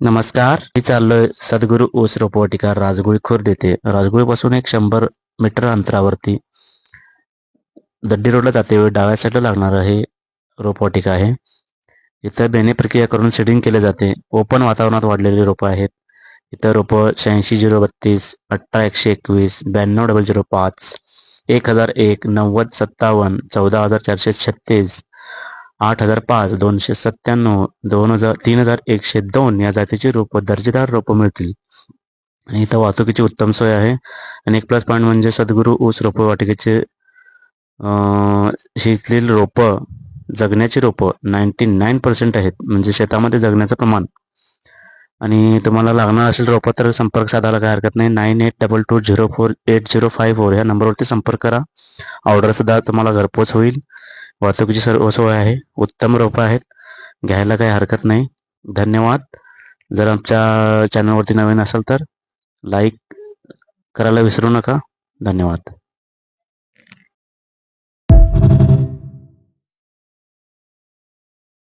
नमस्कार. मी चाललोय सद्गुरू ऊस रोपवाटिका राजगुळी खुर्द येथे. राजगुळीपासून एक शंभर मीटर अंतरावरती दड्डी रोडला जाते वेळी डाव्या साईडला लागणारं हे रोपवाटिका आहे. इथं बेने प्रक्रिया करून सेडिंग केले जाते. ओपन वातावरणात वाढलेली रोपं आहेत. इथं रोपं शहाऐंशी झिरो बत्तीस अठरा एकशे एकवीस ब्याण्णव डबल झिरो पाच एक हजार एक नव्वद सत्तावन्न चौदा हजार चारशे छत्तीस आठ हजार पाच दोनशे सत्त्याण्णव दोन हजार तीन हजार एकशे दोन या जातीची रोपं दर्जेदार रोपं मिळतील. आणि इथं वाहतुकीची उत्तम सोय आहे. आणि एक प्लस पॉईंट म्हणजे सद्गुरू ऊस रोपवाटिकेचे वाटिकेचे अं, रोपं जगण्याची रोपं नाईन्टी नाईन पर्सेंट आहेत. म्हणजे शेतामध्ये जगण्याचं प्रमाण. आणि तुम्हाला लागणार असेल रोपं तर संपर्क साधायला काही हरकत नाही. Nine eight double two zero four eight zero five four या नंबरवरती संपर्क करा. ऑर्डरसुद्धा तुम्हाला घरपोच होईल. वाहतुकीची सर्व सोय आहे. उत्तम रोपं आहेत. घ्यायला काही हरकत नाही. धन्यवाद. जर आमच्या चॅनलवरती नवीन असाल तर लाईक करायला विसरू नका. धन्यवाद.